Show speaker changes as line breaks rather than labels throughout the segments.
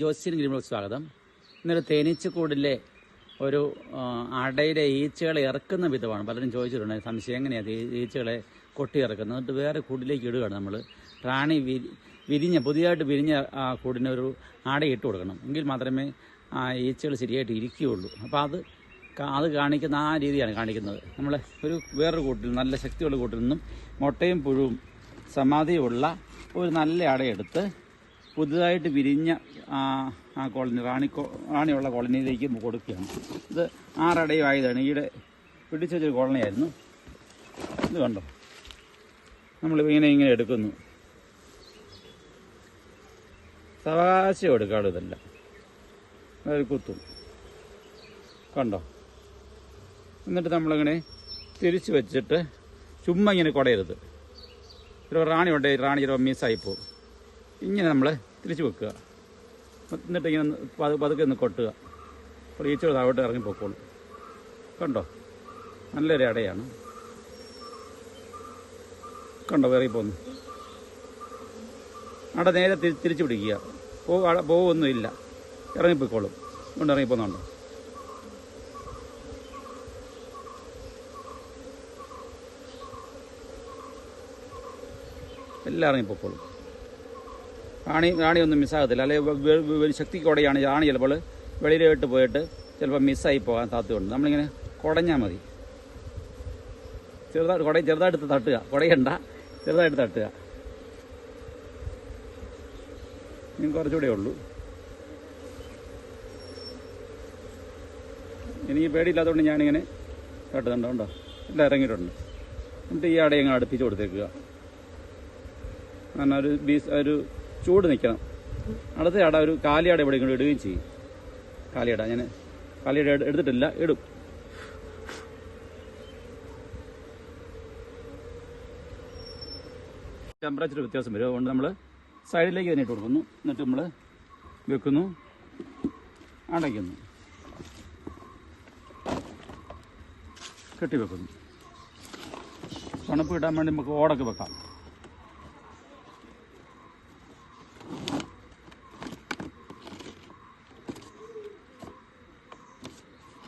ജോസിൻ ഗ്രീമിലേക്ക് സ്വാഗതം. ഇന്നൊരു തേനീച്ചക്കൂടിലെ ഒരു അടയിലെ ഈച്ചകളെ ഇറക്കുന്ന വിധമാണ് പലരും ചോദിച്ചിട്ടുണ്ട്. സംശയം എങ്ങനെയാണ് ഈച്ചകളെ കൊട്ടി ഇറക്കുന്നത്? എന്നിട്ട് വേറെ കൂടിലേക്ക് ഇടുകയാണ് നമ്മൾ റാണി വിരി വിരിഞ്ഞ പുതിയതായിട്ട് വിരിഞ്ഞ ആ കൂടിന് ഒരു ആട ഇട്ട് കൊടുക്കണം. എങ്കിൽ മാത്രമേ ആ ഈച്ചകൾ ശരിയായിട്ട് ഇരിക്കുകയുള്ളൂ. അപ്പോൾ അത് അത് കാണിക്കുന്ന ആ രീതിയാണ് കാണിക്കുന്നത്. നമ്മൾ ഒരു വേറൊരു കൂട്ടിൽ നല്ല ശക്തിയുള്ള കൂട്ടിൽ നിന്നും മുട്ടയും പുഴുവും സമാധിയുമുള്ള ഒരു നല്ല അടയെടുത്ത് പുതുതായിട്ട് വിരിഞ്ഞ ആ കോളനി റാണി റാണിയുള്ള കോളനിയിലേക്ക് കൊടുക്കുകയാണ്. ഇത് ആറടയും ആയതാണ് ഈയിടെ പിടിച്ച ഒരു കോളനിയായിരുന്നു. ഇത് കണ്ടോ? നമ്മൾ ഇങ്ങനെ ഇങ്ങനെ എടുക്കുന്നു. സവകാശം എടുക്കാതെ ഇതെല്ലാം. അതൊരു കുത്തും. കണ്ടോ? എന്നിട്ട് നമ്മളിങ്ങനെ തിരിച്ചു വെച്ചിട്ട് ചുമ്മാ ഇങ്ങനെ കുടയരുത്. ഒരു റാണി ഉണ്ട് റാണി ചിലപ്പോൾ മിസ്സായിപ്പോവും ഇങ്ങനെ നമ്മൾ തിരിച്ചു വെക്കുക. എന്നിട്ട് ഇങ്ങനെ പതുക്കെ ഒന്ന് കൊട്ടുക. അപ്പോൾ ഈച്ചകൾ താഴോട്ട് ഇറങ്ങി പൊക്കോളും. കണ്ടോ? നല്ലൊരു ഇടയാണ് കണ്ടോ? വേറെ പോന്നു. അട നേരെ തിരിച്ചു പിടിക്കുക. പോ പോവൊന്നുമില്ല. ഇറങ്ങിപ്പോയിക്കോളും. കൊണ്ട് ഇറങ്ങിപ്പോന്നുണ്ടോ എല്ലാം ഇറങ്ങിപ്പോക്കോളും റാണി റാണി ഒന്നും മിസ്സാകത്തില്ല അല്ലെങ്കിൽ ശക്തിക്കോടെയാണ് റാണി ചിലപ്പോൾ വെളിയിലോട്ട് പോയിട്ട് ചിലപ്പോൾ മിസ്സായി പോകാൻ സാധ്യതയുണ്ട്. നമ്മളിങ്ങനെ കുടഞ്ഞാൽ മതി. ചെറുതായിട്ട് കുട ചെറുതായിട്ട് തട്ടുക. കുടയണ്ട ചെറുതായിട്ട് തട്ടുക. ഇനി കുറച്ചുകൂടെ ഉള്ളൂ. എനിക്ക് പേടിയില്ലാത്തതുകൊണ്ട് ഞാനിങ്ങനെ തട്ടുന്നുണ്ടോ ഉണ്ടോ എല്ലാം ഇറങ്ങിയിട്ടുണ്ട്. എന്നിട്ട് ഈ അങ്ങ് അടുപ്പിച്ച് കൊടുത്തേക്കുക. കാരണം ഒരു ബീസ് ഒരു ചൂട് നിൽക്കണം അടുത്ത അട ഒരു കാലിയട ഇവിടെ ഇങ്ങോട്ട് ഇടുകയും ചെയ്യും. കാലിയട ഞാൻ കാലിയട എടു- എടുത്തിട്ടില്ല ഇടും. ടെമ്പറേച്ചർ വ്യത്യാസം വരും. അതുകൊണ്ട് നമ്മൾ സൈഡിലേക്ക് തന്നെ ഇട്ട് കൊടുക്കുന്നു. എന്നിട്ട് നമ്മൾ വെക്കുന്നു. അടയ്ക്കുന്നു. കെട്ടിവെക്കുന്നു. തണുപ്പ് കിട്ടാൻ വേണ്ടി നമുക്ക് ഓടൊക്കെ വെക്കാം.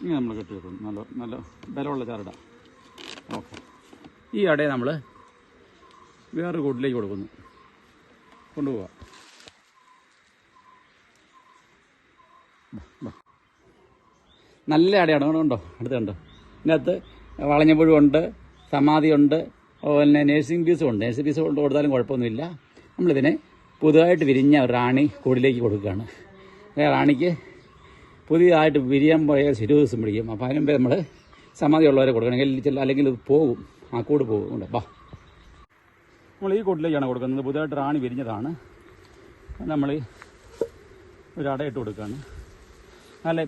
ഇനി നമ്മൾ കെട്ടി വെക്കും. നല്ല നല്ല ബലമുള്ള ചരട ഓക്കെ. ഈ അടയെ നമ്മൾ വേറൊരു കൂട്ടിലേക്ക് കൊടുക്കുന്നു. കൊണ്ടുപോവാ. നല്ല അടയാണ്. ഉണ്ടോ അടുത്ത് കണ്ടോ? ഇതിനകത്ത് വളഞ്ഞപ്പുഴുണ്ട് സമാധിയുണ്ട് തന്നെ നേഴ്സിംഗ് പീസും ഉണ്ട്. നേഴ്സിംഗ് പീസ് കൊണ്ട് കൊടുത്താലും കുഴപ്പമൊന്നുമില്ല. നമ്മളിതിനെ പുതുതായിട്ട് വിരിഞ്ഞ റാണി കൂടിലേക്ക് കൊടുക്കുകയാണ്. റാണിക്ക് പുതിയതായിട്ട് വിരിയാൻ പോയാൽ ശരി ദിവസം പിടിക്കും. അപ്പോൾ അതിന് മുമ്പേ നമ്മൾ സമാധിയുള്ളവരെ കൊടുക്കണമെങ്കിൽ ചില അല്ലെങ്കിൽ ഇത് പോകും. ആ കൂട് പോകും. ബാ. നമ്മൾ ഈ കൂട്ടിലേക്കാണ് കൊടുക്കുന്നത്. പുതിയതായിട്ട് റാണി വിരിഞ്ഞതാണ്. നമ്മൾ ഒരു അടയിട്ട് കൊടുക്കുകയാണ് അല്ല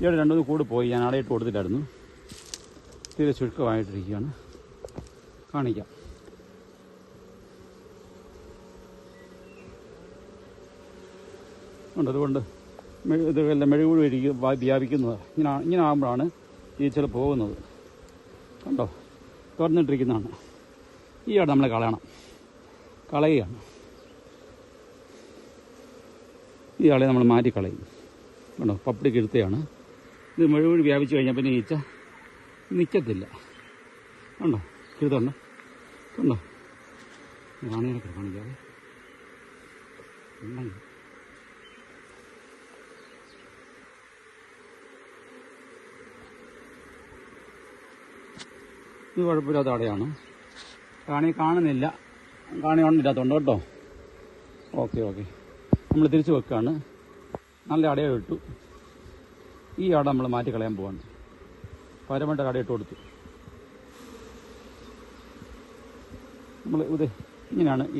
ഇവിടെ രണ്ടു കൂട് പോയി. ഞാൻ അടയിട്ട് കൊടുത്തിട്ടായിരുന്നു. തീരെ ചുരുക്കമായിട്ടിരിക്കുകയാണ്. കാണിക്കാം. ഉണ്ട് അതുകൊണ്ട് മെ- ഇത് വല്ല മെഴുകുഴി ഇരിക്കും വ്യാപിക്കുന്നത്. ഇങ്ങനെ ഇങ്ങനെ ആകുമ്പോഴാണ് ഈച്ചകൾ പോകുന്നത്. കണ്ടോ? തുറന്നിട്ടിരിക്കുന്നതാണ്. ഈ അവിടെ നമ്മൾ കളയണം. കളയുകയാണ്. ഈ ആളെ നമ്മൾ മാറ്റി കളയും. കണ്ടോ? പപ്പടി കിഴുത്തയാണ് ഇത് മെഴുകുഴി വ്യാപിച്ചു കഴിഞ്ഞാൽ പിന്നെ ഈച്ച നിൽക്കത്തില്ല കണ്ടോ? കരുതുണ്ടോ കണ്ടോ? റാണികളൊക്കെ കാണിക്കാതെ. ഉണ്ടെങ്കിൽ ഇത് കുഴപ്പമില്ലാത്ത അടയാണ് കാണി കാണുന്നില്ല. കാണി ഉണ്ടില്ലാത്തതുകൊണ്ട് കേട്ടോ. Okay okay. നമ്മൾ തിരിച്ചു വെക്കുകയാണ് നല്ല അടയെ ഇട്ടു. ഈ അട നമ്മൾ മാറ്റി കളയാൻ പോവാണ്. പരമായിട്ട് അട ഇട്ട് കൊടുത്തു. നമ്മൾ ഇത് ഇങ്ങനെയാണ് ഈ